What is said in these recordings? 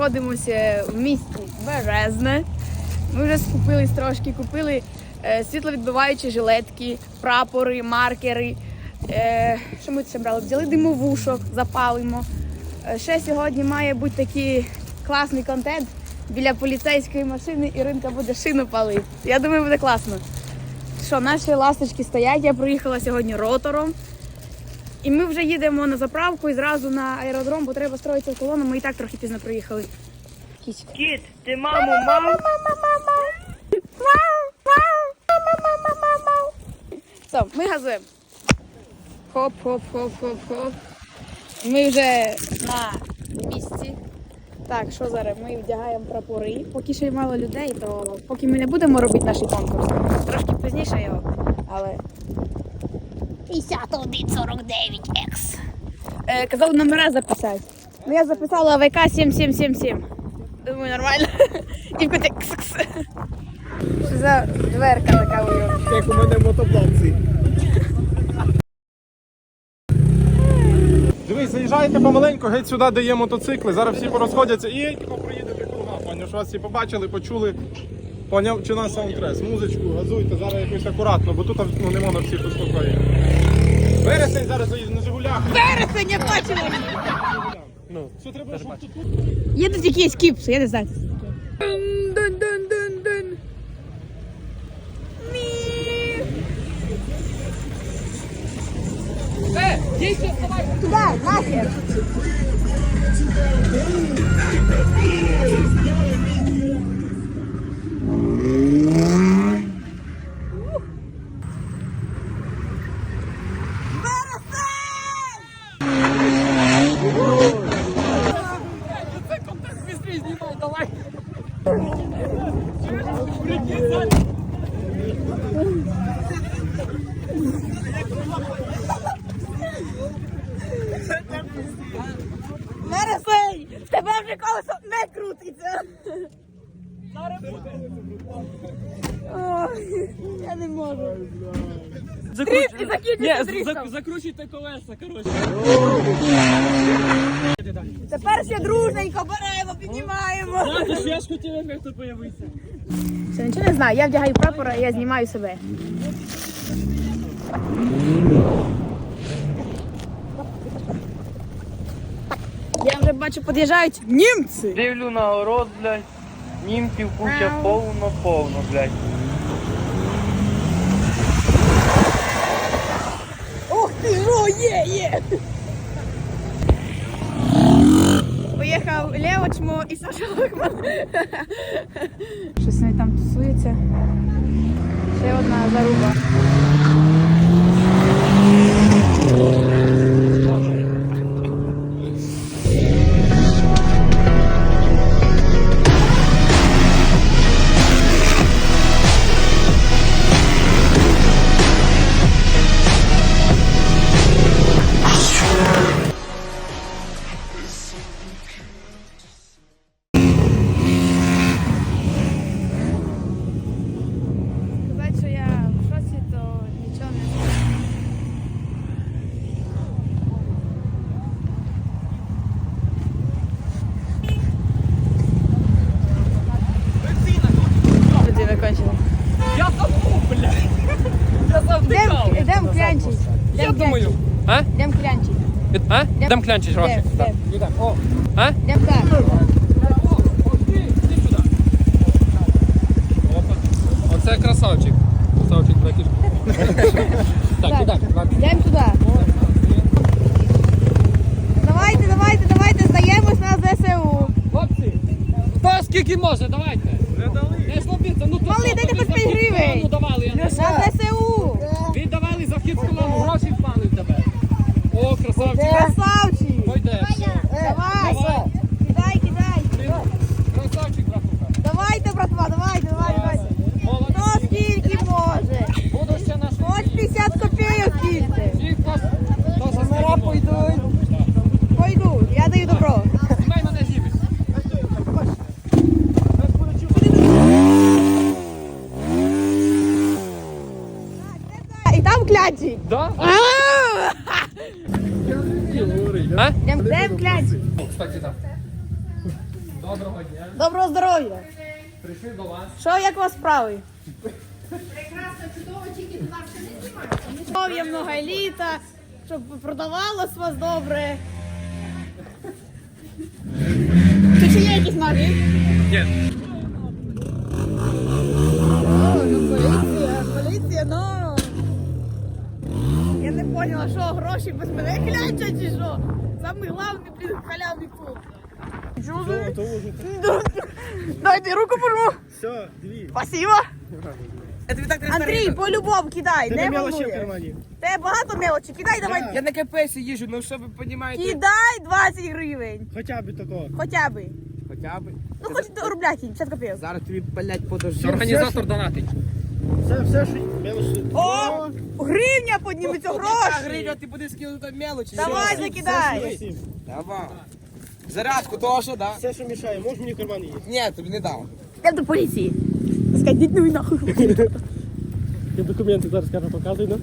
знаходимося в місті Березне. Ми вже скупились трошки, купили е, світловідбиваючі жилетки, прапори, маркери. Е, що ми ще брали? Взяли димовушок, запалимо. Е, ще сьогодні має бути такий класний контент. Біля поліцейської машини Іринка буде шину палити. Я думаю, буде класно. Що, наші ласточки стоять. Я проїхала сьогодні ротором. І ми вже їдемо на заправку і зразу на аеродром, бо треба строїтися в колону. Ми і так трохи пізно приїхали. Кіська. Кіт, ти маму мав? Все, ми газуємо. Хоп, хоп, хоп, хоп, хоп. Ми вже на місці. Так, що зараз? Ми вдягаємо прапори. Поки ще й мало людей, то поки ми не будемо робити наш конкурс. Трошки пізніше його. Але 5149X. е, казали номера записати. Ну я записала ВК 7777. Думаю, нормально. І в кс-кс. Що за дверка така уйомна? Як у мене мотоблоці. Дивись, заїжджайте помаленьку, геть сюди, де є мотоцикли. Зараз всі порозходяться і тако проїдете круга. Поняв, що вас всі побачили, почули. Поняв, чи нас саундтрес. Музичку, газуйте, зараз якось акуратно, бо тут ну, не можна всіх успокоїти. Вересень зараз заїзд на Жигулях. Вересень, я бачила! Ну, що треба, щоб тут Їдуть якісь кіпси, я не знаю. Мі. Нахер. Вересень! В тебе вже колесо не крутиться. Зараз Ой, я не можу. І дріфтом. закручуйте колеса, коротше. Тепер ще дружненько беремо, піднімаємо. Я ж хотів ефекту появитися. Все, нічого не знаю. Я вдягаю прапор, а я знімаю себе. Я вже бачу, під'їжджають німці. Дивлю на город, блядь. Німців куча повно-повно, блядь. є, є! Поїхав Лео Чмо і Саша Лукман. Щось вони там тусуються. Ще одна заруба. Дам клянчиш, Йдем, йдем. А? Йдем так. Оце красавчик. Красавчик братішка. Так, ідемо. Йдем туди. Давайте, давайте, давайте, здаємось на ЗСУ. Хлопці, хто скільки може, давайте. Не дали. Не слабіться, ну то Малий, що, дайте тобі хоч за п'ять вхід в гривень. колону давали, я не На знаю. ЗСУ. Віддавали за вхід в колону, гроші впали в тебе. О, красавчик. Красавчик. Пойде, все. Давай. Давай. Кидай, кидай. Ти Красавчик, братуха. Давайте, братва, давайте, давайте, давайте. Молодці. Хто скільки може? Буду ще наш. Хоч 50 копійок кільте. Всі, хто, хто за скільки може. Пойду, я даю добро. Знімай мене знімеш. І там клянчить. Да? А! А? Йдем йдем клянчить. Кстати, так. Доброго здоров'я! Прийшли до вас. Що, як у вас справи? Прекрасно, чудово, тільки туди все не знімається. Здоров'я много літа, щоб продавалось вас добре. Чи ще є якісь нові? Ні. О, ну поліція, поліція, ну. Я не поняла, що гроші без мене кляча чи що? Самий главний, блін, халявний Чого ви? Дайте руку пожму. Все, дві. Спасибо. Андрій, по-любому кидай, не волнує. Тебе багато мелочі, кидай давай. Я на КПС їжджу, ну що ви розумієте? Кидай 20 гривень. Хоча б такого. Хоча би. Хоча б. Ну хоч до рубля кинь, 50 копійок. Зараз тобі, блядь, подожди. Організатор донатить. Все, все, що мелочі. О, гривня підніметься, гроші. гривня, ти будеш скинути мелочі. Давай, закидай. Давай. Зарядку, то що, да? Все, що мішає, можеш мені карман їсти? Ні, тобі не дам. Я до поліції. Сказати, діть ну і нахуй. Я документи зараз скажу, показуй, да?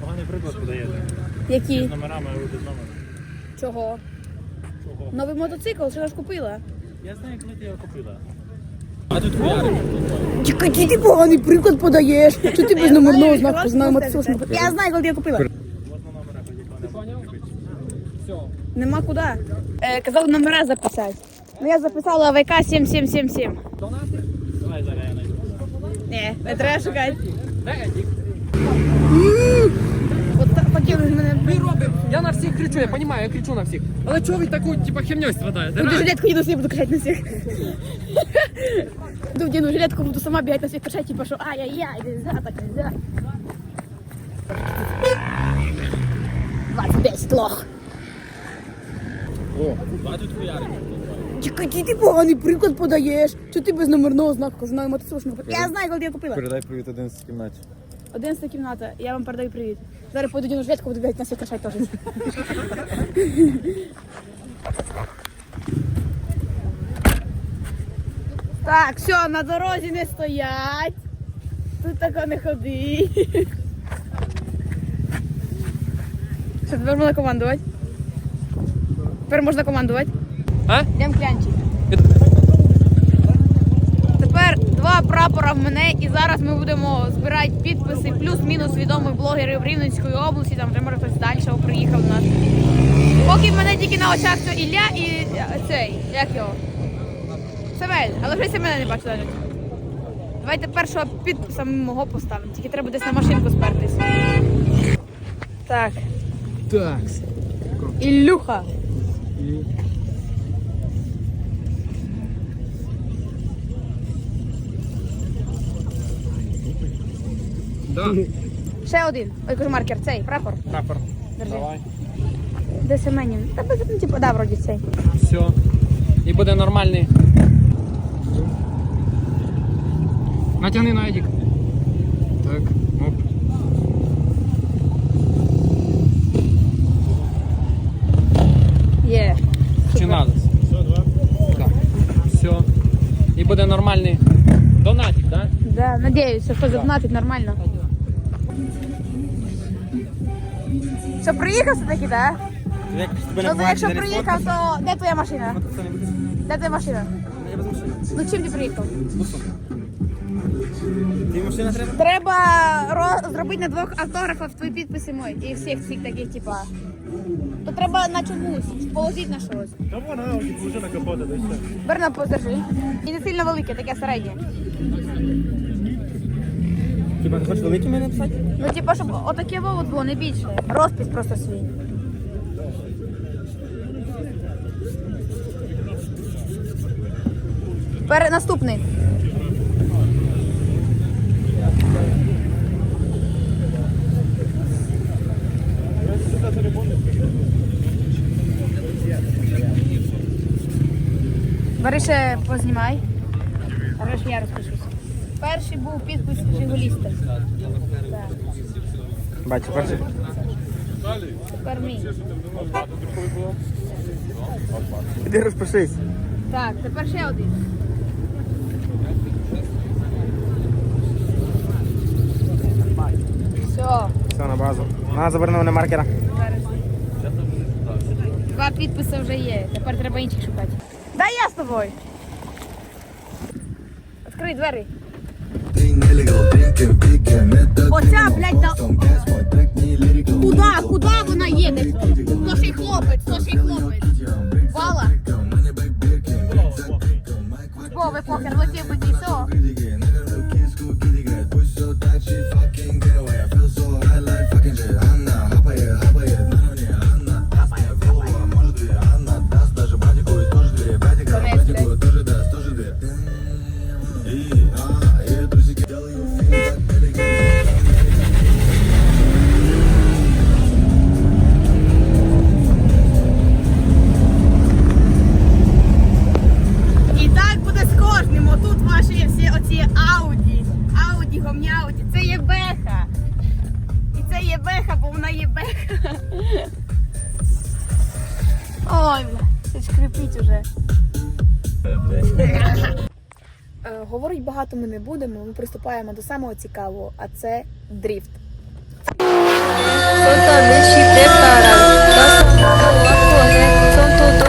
Поганий приклад подаєте. Які? Номерами ви без номера. Чого? Чого? Новий мотоцикл, що я ж купила. Я знаю, коли ти його купила. А тут хуярик. Чекай, ти поганий приклад подаєш. Що ти без номерного знаку знаю мотоцикл? Я знаю, коли я купила. От на номера ходіть, Все. Нема куди. Е, казав номера записати. Ну я записала ВК 7777. Донати? Давай зараз я найду. Ні, не треба шукати. Де Едік? Мене. Ми робимо. Я на всіх кричу, я розумію, я кричу на всіх. Але чого ви таку, типа, херньою страдаєте? Реально? жилетку їду собі буду кричати на всіх. Буду вдіну жилетку, буду сама бігати на всіх кричати, типу, що ай-яй-яй, нельзя, так нельзя. 25 лох. О, а тут хуярик. Чекай, ти поганий приклад подаєш. Що ти без номерного знаку знаю мотоцикл? Я знаю, коли я купила. Передай привіт 11 кімнаті. 11 кімната, я вам передаю привіт. Зараз пойду діну жилетку, буду бігати на всіх кричати теж. Так, все, на дорозі не стоять. Тут тако не ходи. Що, тепер можна командувати? Тепер можна командувати. А? Йдемо клянчик. Тепер два прапора в мене, і зараз ми будемо збирати підписи плюс-мінус відомих блогерів Рівненської області. Там вже може хтось далі приїхав до нас. Поки в мене тільки на очах це Ілля і е, цей, як його? Семель, але вже Семеля не бачу навіть. Давайте першого підписа мого поставимо. Тільки треба десь на машинку спертись. Так. Так. Ілюха. Да. Ще один. Ой, кажу маркер, цей, прапор. Прапор. Держи. Давай. Де Семенів? Та без, ну, типу, да, вроді цей. Все. І буде нормальний. Натягни на Едік. Так, оп. Є. Чи надо? Все, два. Так. Все. І буде нормальний донатик, так? Да, надіюсь, що хтось задонатить нормально. Що, приїхав все-таки, так? Ну, то якщо приїхав, то де твоя машина? Де твоя машина? Ну чим ти приїхав? Ти машина треба? Треба ро- зробити на двох автографах твої підписи мої і всіх цих таких, типа. То треба на чомусь, положити на щось. Та вона, положи на капота, да і все. Бери на подержи. І не сильно велике, таке середнє. Хіба ти хочеш мене написати? Ну, типа, щоб отаке вовод було, не більше. Розпис просто свій. Пере... Наступний. Бери ще познімай. Зараз я розпишусь. Перший був підпис жигуліста. Бачу, перший. Тепер мій. Іди розпишись. Так, тепер ще один. Все. Все, на базу. На, забери мене маркера. Два підписи вже є. Тепер треба інших шукати. Дай я з тобою. Відкрий двері. Оця, блядь, да... Куда? Куда вона їде? То ж і хлопець, то ж і хлопець. Вала. Бо ви покер летів би і беха, бо вона є беха. Ой, бля, це скрипить уже. Е, Говорить багато ми не будемо. Ми приступаємо до самого цікавого, а це дріфт. totalmente preparado. Nossa mão a correr, são todo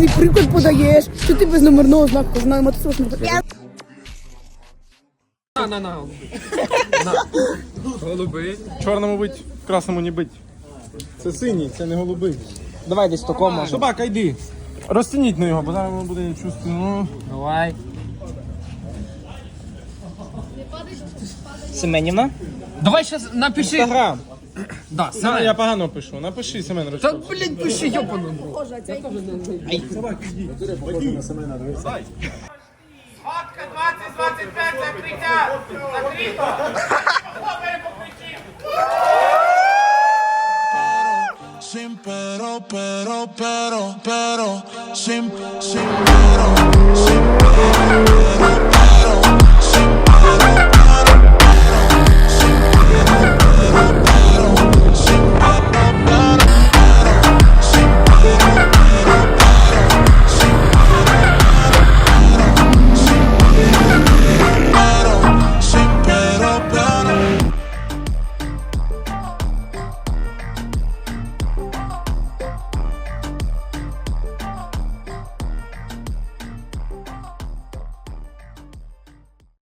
поганий приклад подаєш, що ти без номерного знаку знає мотоцикл. Я На, на, на. Голубий. Чорному бить, красному не бить. Це синій, це не голубий. Давай десь такому. Собака, йди. Розтяніть на його, бо зараз воно буде чувствувати. Ну, Давай. Семенівна? Давай сейчас напиши. Інстаграм. Да, Семен. Я погано пишу. Напиши, Семен Ручко. Та, блядь, пиши, йобану. Боже, а цей Сходка 2025 закриття. Закрито. Хлопець покличі. Sin pero, pero, pero, pero, sin, sin pero, sin pero, pero.